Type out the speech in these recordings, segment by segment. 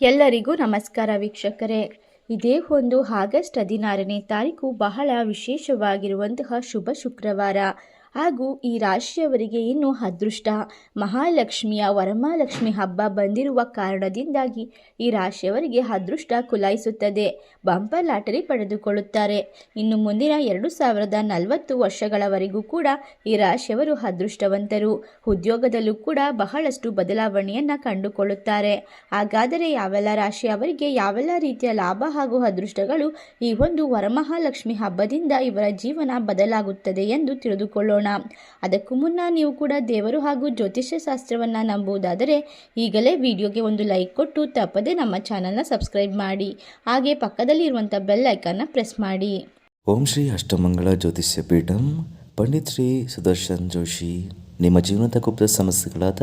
ಎಲ್ಲರಿಗೂ ನಮಸ್ಕಾರ ವೀಕ್ಷಕರೇ. ಇದೇ ಒಂದು ಆಗಸ್ಟ್ ಹದಿನಾರನೇ ತಾರೀಕು ಬಹಳ ವಿಶೇಷವಾಗಿರುವಂತಹ ಶುಭ ಶುಕ್ರವಾರ. ಹಾಗೂ ಈ ರಾಶಿಯವರಿಗೆ ಇನ್ನು ಅದೃಷ್ಟ. ಮಹಾಲಕ್ಷ್ಮಿಯ ವರಮಹಾಲಕ್ಷ್ಮಿ ಹಬ್ಬ ಬಂದಿರುವ ಕಾರಣದಿಂದಾಗಿ ಈ ರಾಶಿಯವರಿಗೆ ಅದೃಷ್ಟ ಕುಲಾಯಿಸುತ್ತದೆ. ಬಂಪರ್ ಲಾಟರಿ ಪಡೆದುಕೊಳ್ಳುತ್ತಾರೆ. ಇನ್ನು ಮುಂದಿನ ಎರಡು ಸಾವಿರದ ನಲವತ್ತು ವರ್ಷಗಳವರೆಗೂ ಕೂಡ ಈ ರಾಶಿಯವರು ಅದೃಷ್ಟವಂತರು. ಉದ್ಯೋಗದಲ್ಲೂ ಕೂಡ ಬಹಳಷ್ಟು ಬದಲಾವಣೆಯನ್ನು ಕಂಡುಕೊಳ್ಳುತ್ತಾರೆ. ಹಾಗಾದರೆ ಯಾವೆಲ್ಲ ರಾಶಿಯವರಿಗೆ ಯಾವೆಲ್ಲ ರೀತಿಯ ಲಾಭ ಹಾಗೂ ಅದೃಷ್ಟಗಳು ಈ ಒಂದು ವರಮಹಾಲಕ್ಷ್ಮಿ ಹಬ್ಬದಿಂದ ಇವರ ಜೀವನ ಬದಲಾಗುತ್ತದೆ ಎಂದು ತಿಳಿದುಕೊಳ್ಳೋಣ. ಅದಕ್ಕೂ ಮುನ್ನ ನೀವು ಕೂಡ ದೇವರು ಹಾಗೂ ಜ್ಯೋತಿಷ್ಯ ಶಾಸ್ತ್ರವನ್ನು ನಂಬುವುದಾದರೆ ಈಗಲೇ ವಿಡಿಯೋಗೆ ಒಂದು ಲೈಕ್ ಕೊಟ್ಟು ತಪ್ಪದೆ ನಮ್ಮ ಚಾನಲ್ನ ಸಬ್ಸ್ಕ್ರೈಬ್ ಮಾಡಿ. ಹಾಗೆ ಪಕ್ಕದಲ್ಲಿ ಇರುವಂಥ ಬೆಲ್ ಐಕಾನ್ನ ಪ್ರೆಸ್ ಮಾಡಿ. ಓಂ ಶ್ರೀ ಅಷ್ಟಮಂಗಳ ಜ್ಯೋತಿಷ್ಯ ಪೀಠಂ, ಪಂಡಿತ್ ಶ್ರೀ ಸುದರ್ಶನ್ ಜೋಶಿ. ನಿಮ್ಮ ಜೀವನದ ಗುಪ್ತ ಸಮಸ್ಯೆಗಳಾದ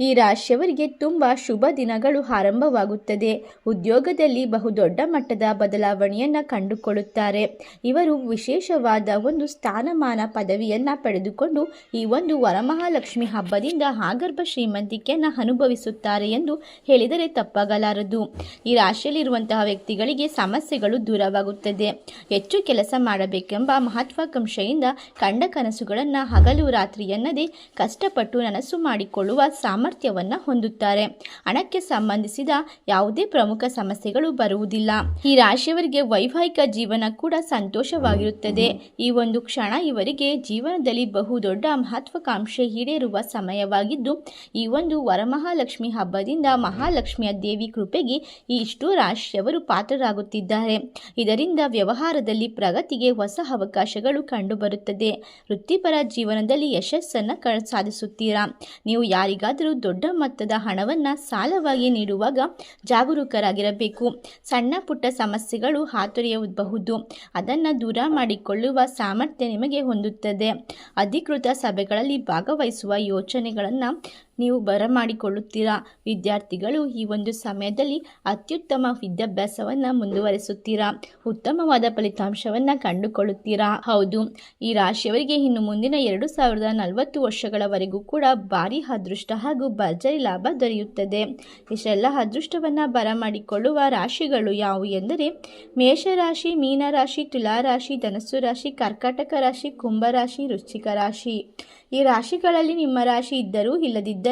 ಈ ರಾಶಿಯವರಿಗೆ ತುಂಬ ಶುಭ ದಿನಗಳು ಆರಂಭವಾಗುತ್ತದೆ. ಉದ್ಯೋಗದಲ್ಲಿ ಬಹುದೊಡ್ಡ ಮಟ್ಟದ ಬದಲಾವಣೆಯನ್ನು ಕಂಡುಕೊಳ್ಳುತ್ತಾರೆ. ಇವರು ವಿಶೇಷವಾದ ಒಂದು ಸ್ಥಾನಮಾನ ಪದವಿಯನ್ನು ಪಡೆದುಕೊಂಡು ಈ ಒಂದು ವರಮಹಾಲಕ್ಷ್ಮಿ ಹಬ್ಬದಿಂದ ಆಗರ್ಭ ಶ್ರೀಮಂತಿಕೆಯನ್ನು ಅನುಭವಿಸುತ್ತಾರೆ ಎಂದು ಹೇಳಿದರೆ ತಪ್ಪಾಗಲಾರದು. ಈ ರಾಶಿಯಲ್ಲಿರುವಂತಹ ವ್ಯಕ್ತಿಗಳಿಗೆ ಸಮಸ್ಯೆಗಳು ದೂರವಾಗುತ್ತದೆ. ಹೆಚ್ಚು ಕೆಲಸ ಮಾಡಬೇಕೆಂಬ ಮಹತ್ವಾಕಾಂಕ್ಷೆಯಿಂದ ಕಂಡ ಕನಸುಗಳನ್ನು ಹಗಲು ರಾತ್ರಿ ಎನ್ನದೇ ಕಷ್ಟಪಟ್ಟು ನನಸು ಮಾಡಿಕೊಳ್ಳುವ ಸಾಮರ್ಥ್ಯವನ್ನು ಹೊಂದುತ್ತಾರೆ. ಹಣಕ್ಕೆ ಸಂಬಂಧಿಸಿದ ಯಾವುದೇ ಪ್ರಮುಖ ಸಮಸ್ಯೆಗಳು ಬರುವುದಿಲ್ಲ. ಈ ರಾಶಿಯವರಿಗೆ ವೈವಾಹಿಕ ಜೀವನ ಕೂಡ ಸಂತೋಷವಾಗಿರುತ್ತದೆ. ಈ ಒಂದು ಕ್ಷಣ ಇವರಿಗೆ ಜೀವನದಲ್ಲಿ ಬಹುದೊಡ್ಡ ಮಹತ್ವಾಕಾಂಕ್ಷೆ ಈಡೇರುವ ಸಮಯವಾಗಿದ್ದು, ಈ ಒಂದು ವರಮಹಾಲಕ್ಷ್ಮಿ ಹಬ್ಬದಿಂದ ಮಹಾಲಕ್ಷ್ಮಿಯ ದೇವಿ ಕೃಪೆಗೆ ಈ ಇಷ್ಟು ರಾಶಿಯವರು ಪಾತ್ರರಾಗುತ್ತಿದ್ದಾರೆ. ಇದರಿಂದ ವ್ಯವಹಾರದಲ್ಲಿ ಪ್ರಗತಿಗೆ ಹೊಸ ಅವಕಾಶಗಳು ಕಂಡುಬರುತ್ತದೆ. ವೃತ್ತಿಪರ ಜೀವನದಲ್ಲಿ ಯಶಸ್ಸನ್ನು ಸಾಧಿಸುತ್ತೀರಾ? ನೀವು ಯಾರಿಗಾದರೂ ದೊಡ್ಡ ಮೊತ್ತದ ಹಣವನ್ನು ಸಾಲವಾಗಿ ನೀಡುವಾಗ ಜಾಗರೂಕರಾಗಿರಬೇಕು. ಸಣ್ಣ ಪುಟ್ಟ ಸಮಸ್ಯೆಗಳು ಹಾತೊರೆಯಬಹುದು ಅದನ್ನು ದೂರ ಮಾಡಿಕೊಳ್ಳುವ ಸಾಮರ್ಥ್ಯ ನಿಮಗೆ ಹೊಂದುತ್ತದೆ. ಅಧಿಕೃತ ಸಭೆಗಳಲ್ಲಿ ಭಾಗವಹಿಸುವ ಯೋಚನೆಗಳನ್ನು ನೀವು ಬರಮಾಡಿಕೊಳ್ಳುತ್ತೀರಾ? ವಿದ್ಯಾರ್ಥಿಗಳು ಈ ಒಂದು ಸಮಯದಲ್ಲಿ ಅತ್ಯುತ್ತಮ ವಿದ್ಯಾಭ್ಯಾಸವನ್ನು ಮುಂದುವರಿಸುತ್ತೀರಾ? ಉತ್ತಮವಾದ ಫಲಿತಾಂಶವನ್ನು ಕಂಡುಕೊಳ್ಳುತ್ತೀರಾ? ಹೌದು. ಈ ರಾಶಿಯವರಿಗೆ ಇನ್ನು ಮುಂದಿನ ಎರಡು ಸಾವಿರದ ನಲವತ್ತು ವರ್ಷಗಳವರೆಗೂ ಕೂಡ ಭಾರಿ ಅದೃಷ್ಟ ಹಾಗೂ ಭರ್ಜರಿ ಲಾಭ ದೊರೆಯುತ್ತದೆ. ಇಷ್ಟೆಲ್ಲ ಅದೃಷ್ಟವನ್ನು ಬರಮಾಡಿಕೊಳ್ಳುವ ರಾಶಿಗಳು ಯಾವುವು ಎಂದರೆ, ಮೇಷರಾಶಿ, ಮೀನರಾಶಿ, ತುಲಾರಾಶಿ, ಧನಸ್ಸು ರಾಶಿ, ಕರ್ಕಾಟಕ ರಾಶಿ ಕುಂಭರಾಶಿ ವೃಶ್ಚಿಕ ರಾಶಿ. ಈ ರಾಶಿಗಳಲ್ಲಿ ನಿಮ್ಮ ರಾಶಿ ಇದ್ದರೂ ಇಲ್ಲದಿದ್ದರೂ